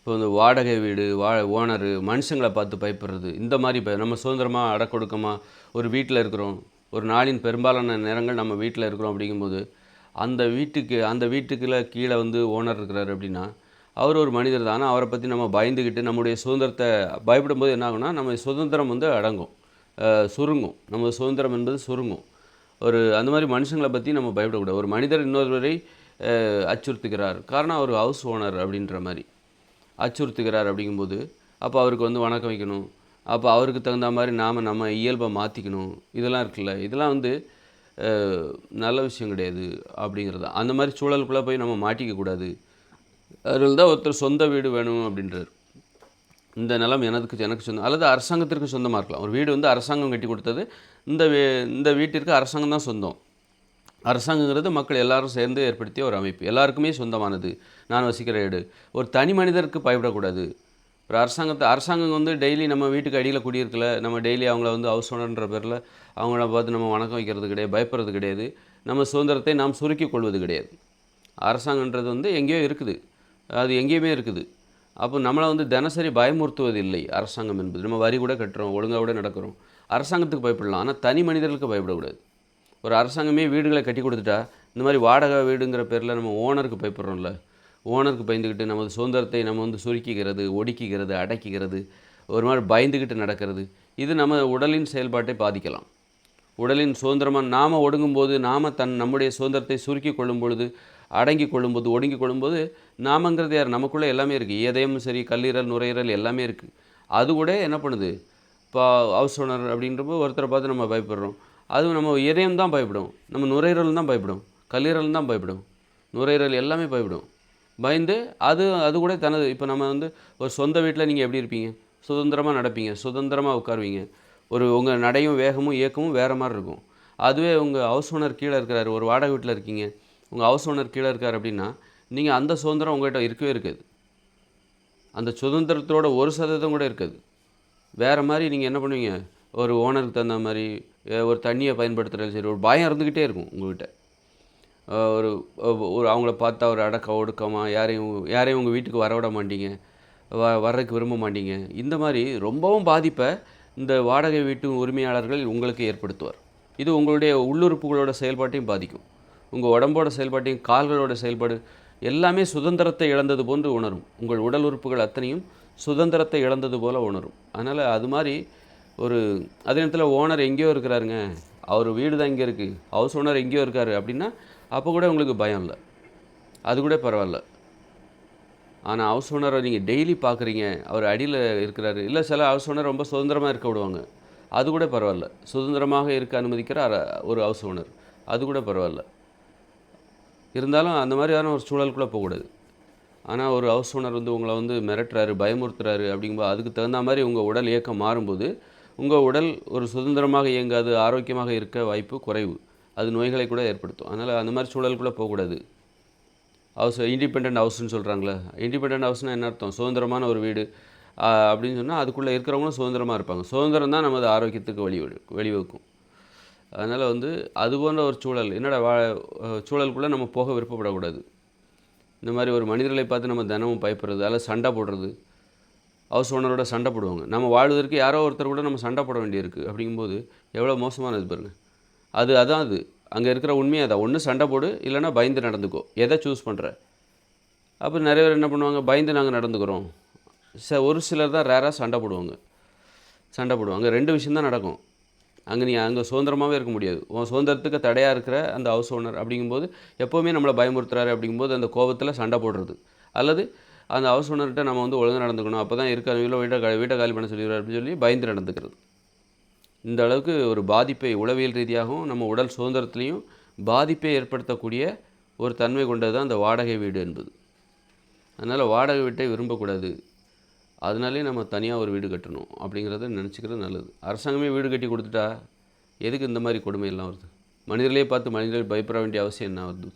இப்போ வந்து வாடகை வீடு வா ஓனரு மனுஷங்களை பார்த்து பயப்படுறது இந்த மாதிரி இப்போ நம்ம சுதந்திரமாக அடக்கொடுக்கமாக ஒரு வீட்டில் இருக்கிறோம் ஒரு நாளின் பெரும்பாலான நேரங்கள் நம்ம வீட்டில் இருக்கிறோம் அப்படிங்கும்போது அந்த வீட்டுக்கு அந்த வீட்டுக்குள்ள கீழே வந்து ஓனர் இருக்கிறார் அப்படின்னா அவர் ஒரு மனிதர் தான். ஆனால் அவரை பற்றி நம்ம பயந்துக்கிட்டு நம்முடைய சுதந்திரத்தை பயப்படும்போது என்ன ஆகும்னா நம்ம சுதந்திரம் வந்து அடங்கும் சுருங்கும். நம்ம சுதந்திரம் என்பது சுருங்கும். ஒரு அந்த மாதிரி மனுஷங்களை பற்றி நம்ம பயப்படக்கூடாது. ஒரு மனிதர் இன்னொருவரை அச்சுறுத்துகிறார். காரணம் அவர் ஹவுஸ் ஓனர் அப்படின்ற மாதிரி. அச்சுறுத்துகிறார் அப்படிங்கும்போது அப்போ அவருக்கு வந்து வணக்கம் வைக்கணும். அப்போ அவருக்கு தகுந்த மாதிரி நாம் நம்ம இயல்பை மாற்றிக்கணும் இதெல்லாம் இருக்குல்ல. இதெல்லாம் வந்து நல்ல விஷயம் கிடையாது அப்படிங்கிறது. அந்த மாதிரி சூழலுக்குள்ளே போய் நம்ம மாட்டிக்கக்கூடாது அதில் தான் ஒருத்தர் சொந்த வீடு வேணும் அப்படின்றார். இந்த நிலம் எனக்கு எனக்கு சொந்தம் அல்லது அரசாங்கத்திற்கு சொந்தமாக இருக்கலாம். ஒரு வீடு வந்து அரசாங்கம் கட்டி கொடுத்தது இந்த வீ இந்த வீட்டிற்கு அரசாங்கம் தான் சொந்தம். அரசாங்கங்கிறது மக்கள் எல்லாரும் சேர்ந்து ஏற்படுத்திய ஒரு அமைப்பு. எல்லாருக்குமே சொந்தமானது. நான் வசிக்கிற வீடு ஒரு தனி மனிதருக்கு பயப்படக்கூடாது. ஒரு அரசாங்கத்தை அரசாங்கம் வந்து டெய்லி நம்ம வீட்டுக்கு அடியில் குடியிருக்கல நம்ம டெய்லி அவங்கள வந்து ஹவுஸ் ஓனர்ன்ற பேரில் அவங்கள பார்த்து நம்ம வணக்கம் வைக்கிறது கிடையாது பயப்படுறது கிடையாது. நம்ம சுதந்திரத்தை நாம் சுருக்கி கொள்வது கிடையாது. அரசாங்கன்றது வந்து எங்கேயோ இருக்குது. அது எங்கேயுமே இருக்குது. அப்போ நம்மளை வந்து தினசரி பயமுறுத்துவது இல்லை அரசாங்கம் என்பது. நம்ம வரி கூட கட்டுறோம் ஒழுங்காக கூட நடக்கிறோம். அரசாங்கத்துக்கு பயப்படலாம். ஆனால் தனி மனிதர்களுக்கு பயப்படக்கூடாது. ஒரு அரசாங்கமே வீடுகளை கட்டி கொடுத்துட்டா இந்த மாதிரி வாடகை வீடுங்கிற பேரில் நம்ம ஓனருக்கு பயப்படுறோம்ல. ஓனருக்கு பயந்துக்கிட்டு நமது சுதந்திரத்தை நம்ம வந்து சுருக்கிக்கிறது ஒடுக்கிக்கிறது அடக்கிக்கிறது ஒரு மாதிரி பயந்துக்கிட்டு நடக்கிறது. இது நம்ம உடலின் செயல்பாட்டை பாதிக்கலாம். உடலின் சுதந்திரமாக நாம் ஒடுங்கும்போது நாம் தன் நம்முடைய சுதந்திரத்தை சுருக்கி கொள்ளும் பொழுது அடங்கி கொள்ளும்போது ஒடுங்கி கொள்ளும்போது நாமங்கிறது யார்? நமக்குள்ளே எல்லாமே இருக்குது இதயமும் சரி கல்லீரல் நுரையீரல் எல்லாமே இருக்குது அது கூட என்ன பண்ணுது? இப்போ ஹவுஸ் ஓனர் அப்படின்றப்போ ஒருத்தரை பார்த்து நம்ம பயப்படுறோம். அதுவும் நம்ம இதயம் தான் பயப்படும். நம்ம நுரையீரல் தான் பயப்படும். கல்லீரல் தான் பயப்படும். நுரையீரல் எல்லாமே பயப்படும். பயந்து அது அது கூட தனது இப்போ நம்ம வந்து ஒரு சொந்த வீட்டில் நீங்கள் எப்படி இருப்பீங்க? சுதந்திரமாக நடப்பீங்க. சுதந்திரமாக உட்காருவீங்க. ஒரு உங்கள் நடையும் வேகமும் இயக்கமும் வேறு மாதிரி இருக்கும். அதுவே உங்கள் ஹவுஸ் ஓனர் கீழே இருக்கிறார் ஒரு வாடகை வீட்டில் இருக்கீங்க. உங்கள் ஹவுஸ் ஓனர் கீழே இருக்கார் அப்படின்னா நீங்கள் அந்த சுதந்திரம் உங்கள்கிட்ட இருக்கவே இருக்காது. அந்த சுதந்திரத்தோட ஒரு சதவீதம் கூட இருக்காது. வேறு மாதிரி நீங்கள் என்ன பண்ணுவீங்க? ஒரு ஓனருக்கு தகுந்த மாதிரி ஒரு தண்ணியை பயன்படுத்துறது சரி ஒரு பயம் இருந்துக்கிட்டே இருக்கும் உங்கள்கிட்ட ஒரு ஒரு அவங்கள பார்த்தா ஒரு அடக்க ஒடுக்கமாக யாரையும் யாரையும் உங்கள் வீட்டுக்கு வரவிட மாட்டீங்க வ வர்றதுக்கு விரும்ப மாட்டீங்க. இந்த மாதிரி ரொம்பவும் பாதிப்பை இந்த வாடகை வீட்டு உரிமையாளர்கள் உங்களுக்கு ஏற்படுத்துவார். இது உங்களுடைய உள்ளுறுப்புகளோட செயல்பாட்டையும் பாதிக்கும். உங்கள் உடம்போட செயல்பாட்டையும் கால்களோட செயல்பாடு எல்லாமே சுதந்திரத்தை இழந்தது போன்று உணரும். உங்கள் உடல் உறுப்புகள் அத்தனையும் சுதந்திரத்தை இழந்தது போல் உணரும். அதனால் அது மாதிரி ஒரு அதே நேரத்தில் ஓனர் எங்கேயோ இருக்கிறாருங்க. அவர் வீடு தான் இங்கே இருக்குது ஹவுஸ் ஓனர் எங்கேயோ இருக்காரு அப்படின்னா அப்போ கூட உங்களுக்கு பயம் இல்லை. அது கூட பரவாயில்ல. ஆனால் ஹவுஸ் ஓனரை நீங்கள் டெய்லி பார்க்குறீங்க அவர் அடியில் இருக்கிறாரு. இல்லை சில ஹவுஸ் ஓனர் ரொம்ப சுதந்திரமாக இருக்க விடுவாங்க. அது கூட பரவாயில்ல. சுதந்திரமாக இருக்க அனுமதிக்கிற ஒரு ஹவுஸ் ஓனர் அது கூட பரவாயில்ல. இருந்தாலும் அந்த மாதிரியான ஒரு சூழலுக்குள்ளே போகக்கூடாது. ஆனால் ஒரு ஹவுஸ் ஓனர் வந்து உங்களை வந்து மிரட்டுறாரு பயமுறுத்துறாரு அப்படிங்கும்போது அதுக்கு தகுந்த மாதிரி உங்கள் உடல் இயக்கம் மாறும்போது உங்கள் உடல் ஒரு சுதந்திரமாக இயங்காது ஆரோக்கியமாக இருக்க வாய்ப்பு குறைவு. அது நோய்களை கூட ஏற்படுத்தும். அதனால் அந்த மாதிரி சூழலுக்குள்ளே போகக்கூடாது. ஹவுஸ் இண்டிபெண்ட் ஹவுஸ்னு சொல்கிறாங்களே இண்டிபெண்ட் ஹவுஸ்னால் என்ன அர்த்தம்? சுதந்திரமான ஒரு வீடு. அப்படின்னு சொன்னால் அதுக்குள்ளே இருக்கிறவங்களும் சுதந்திரமாக இருப்பாங்க. சுதந்திரம் தான் நமது ஆரோக்கியத்துக்கு வழி வழிவகுக்கும். அதனால் வந்து அது போன்ற ஒரு சூழல் என்னடா வா சூழலுக்குள்ளே நம்ம போக விருப்பப்படக்கூடாது. இந்த மாதிரி ஒரு மனிதர்களை பார்த்து நம்ம தினமும் பயப்படுறது அதில் சண்டை போடுறது ஹவுஸ் ஓனரோட சண்டை போடுவாங்க. நம்ம வாழ்வதற்கு யாரோ ஒருத்தர் கூட நம்ம சண்டை போட வேண்டியிருக்கு. அப்படிங்கும்போது எவ்வளோ மோசமானது பாருங்கள் அது அதான் அது. அங்கே இருக்கிற உண்மையை அதான். ஒன்று சண்டை போடு இல்லைன்னா பயந்து நடந்துக்கோ. எதை சூஸ் பண்ணுற அப்போ நிறைய பேர் என்ன பண்ணுவாங்க? பயந்து நாங்கள் நடந்துக்கிறோம். ச ஒரு சிலர் தான் ரேராக சண்டை போடுவாங்க. சண்டை போடுவாங்க. ரெண்டு விஷயந்தான் நடக்கும். அங்கே நீ அங்கே சுதந்திரமாகவே இருக்க முடியாது. உன் சுதந்திரத்துக்கு தடையாக இருக்கிற அந்த ஹவுஸ் ஓனர் அப்படிங்கும்போது எப்போவுமே நம்மளை பயமுறுத்துறாரு அப்படிங்கும்போது அந்த கோபத்தில் சண்டை போடுறது. அல்லது அந்த ஹவுஸ் ஓனர்கிட்ட நம்ம வந்து ஒழுங்காக நடந்துக்கணும். அப்போ தான் இருக்க வீட்டில் வீட்டை வீட்டை காலி பண்ண சொல்லிடுவார் அப்படின்னு சொல்லி பயந்து நடந்துக்கிறது. இந்த அளவுக்கு ஒரு பாதிப்பை உளவியல் ரீதியாகவும் நம்ம உடல் சுதந்திரத்திலையும் பாதிப்பை ஏற்படுத்தக்கூடிய ஒரு தன்மை கொண்டது தான் அந்த வாடகை வீடு என்பது. அதனால் வாடகை வீட்டை விரும்பக்கூடாது. அதனாலே நம்ம தனியாக ஒரு வீடு கட்டணும் அப்படிங்கிறத நினச்சிக்கிறது நல்லது. அரசாங்கமே வீடு கட்டி கொடுத்துட்டா எதுக்கு இந்த மாதிரி கொடுமையெல்லாம் வருது? மனிதர்களே பார்த்து மனிதர்கள் பயப்பட வேண்டிய அவசியம் என்ன வருது?